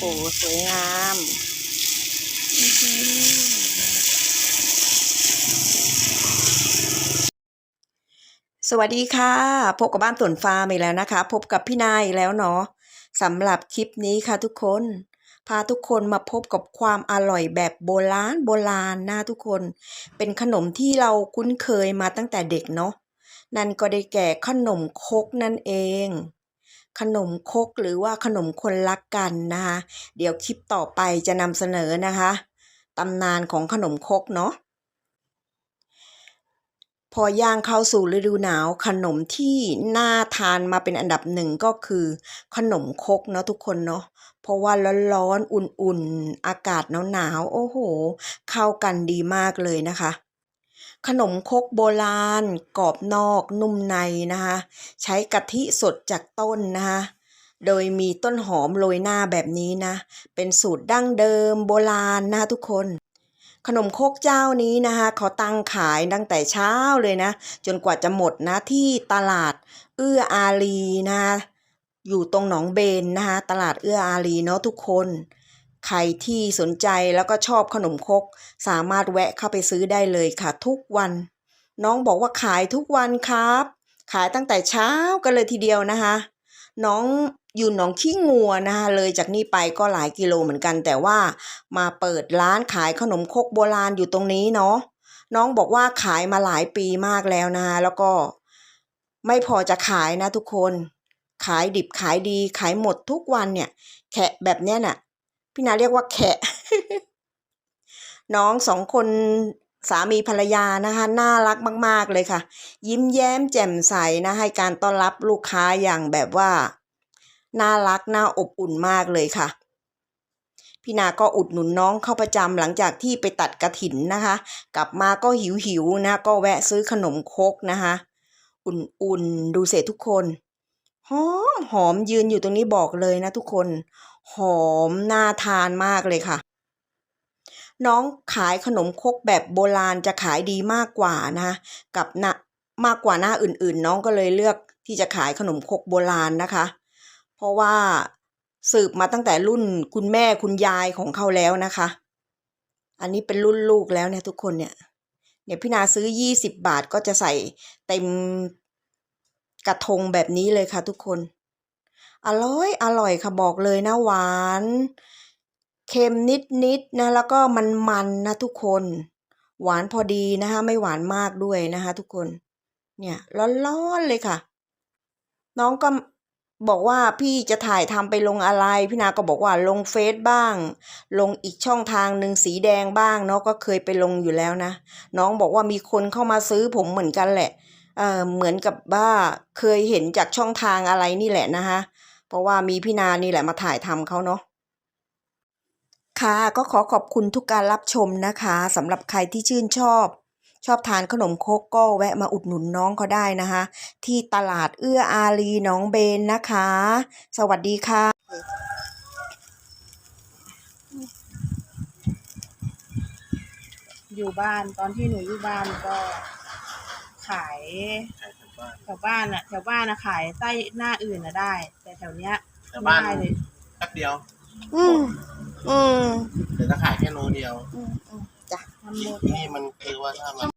สวยงามสวัสดีค่ะ พบกับบ้านสวนฟาร์มอีกแล้วนะคะ พบกับพี่นายอีกแล้วเนาะสำหรับคลิปนี้ค่ะทุกคน พาทุกคนมาพบกับความอร่อยแบบโบราณโบราณนะทุกคน เป็นขนมที่เราคุ้นเคยมาตั้งแต่เด็กเนาะนั่นก็ได้แก่ขนมคกนั่นเอง ขนมคกหรือว่าขนมคนรักกันนะคะ เดี๋ยวคลิปต่อไปจะนำเสนอนะคะตำนานของขนมคกเนาะพอย่างเข้าสู่ฤดูหนาวขนมที่น่าทานมาเป็นอันดับหนึ่งก็คือ ขนมคกเนาะทุกคนเนาะเพราะว่าร้อนๆอุ่นๆอากาศหนาวๆโอ้โห เข้ากันดีมากเลยนะคะ ขนมคกโบราณกรอบนอกนุ่มในนะคะใช้กะทิสดจากต้นนะคะโดยมีต้นหอมโรยหน้าแบบนี้นะ เป็นสูตรดั้งเดิมโบราณนะคะทุกคน ขนมคกเจ้านี้นะคะเขาตั้งขายตั้งแต่เช้าเลยนะ จนกว่าจะหมดนะที่ตลาดเอื้ออารีนะคะอยู่ตรงหนองเบนนะคะตลาดเอื้ออารีเนาะทุกคน ใครที่สนใจแล้วก็ชอบขนมครกสามารถแวะเข้าไปซื้อได้เลยค่ะ ทุกวัน น้องบอกว่าขายทุกวันครับ ขายตั้งแต่เช้ากันเลยทีเดียวนะคะ น้องอยู่หนองขี้งัวนะคะเลยจากนี่ไปก็หลายกิโลเหมือนกัน แต่ว่ามาเปิดร้านขายขนมครกโบราณอยู่ตรงนี้เนาะน้องบอกว่าขายมาหลายปีมากแล้วนะคะแล้วก็ไม่พอจะขายนะทุกคน ขายดิบขายดีขายหมดทุกวันเนี่ย แขะแบบเนี้ยน่ะ พี่นาเรียกว่าแขะ น้องสองคนสามีภรรยานะคะน่ารักมาก ๆ เลยค่ะ ยิ้มแย้มแจ่มใสนะให้การต้อนรับลูกค้าอย่างแบบว่า น่ารักน่าอบอุ่นมากเลยค่ะ พี่นาก็อุดหนุนน้องเข้าประจำหลังจากที่ไปตัดกระถินนะคะ กลับมาก็หิวหิวนะก็แวะซื้อขนมคกนะคะ อุ่นๆดูเสร็จทุกคนหอมหอมยืนอยู่ตรงนี้บอกเลยนะทุกคน หอมน่าทานมากเลยค่ะ น้องขายขนมครกแบบโบราณจะขายดีมากกว่านะคะกับนะมากกว่าหน้าอื่นๆ น้องก็เลยเลือกที่จะขายขนมครกโบราณนะคะ เพราะว่าสืบมาตั้งแต่รุ่นคุณแม่คุณยายของเขาแล้วนะคะ อันนี้เป็นรุ่นลูกแล้วเนี่ยทุกคนเนี่ยเนี่ยพี่นาซื้อยี่สิบบาทก็จะใส่เต็มกระทงแบบนี้เลยค่ะทุกคน อร่อยอร่อยค่ะบอกเลยนะหวาน เค็มนิดๆนะแล้วก็มันๆนะทุกคน หวานพอดีนะคะไม่หวานมากด้วยนะคะทุกคน เนี่ยร้อนๆเลยค่ะ น้องก็บอกว่าพี่จะถ่ายทำไปลงอะไร พี่นาก็บอกว่าลงเฟซบ้าง ลงอีกช่องทางหนึ่งสีแดงบ้างเนาะก็เคยไปลงอยู่แล้วนะ น้องบอกว่ามีคนเข้ามาซื้อผมเหมือนกันแหละเออเหมือนกับว่าเคยเห็นจากช่องทางอะไรนี่แหละนะคะ เพราะว่ามีพี่นานี่แหละมาถ่ายทำเขาเนาะค่ะก็ขอขอบคุณทุกการรับชมนะคะสำหรับใครที่ชื่นชอบ ชอบทานขนมโคกก็แวะมาอุดหนุนน้องเขาได้นะคะ ที่ตลาดเอื้ออารีหนองเบนนะคะ สวัสดีค่ะอยู่บ้านตอนที่หนูอยู่บ้านก็ขาย แถวบ้านอะแถวบ้านอะขายไส้หน้าอื่นอะได้ แต่แถวเนี้ยแต่ไม่บ้านได้เลยแป๊บเดียวอืมอืมเดี๋ยวจะขายแค่โลเดียวอืมอืมจ้ะ ทำหมด ที่นี่มันคือว่าถ้ามัน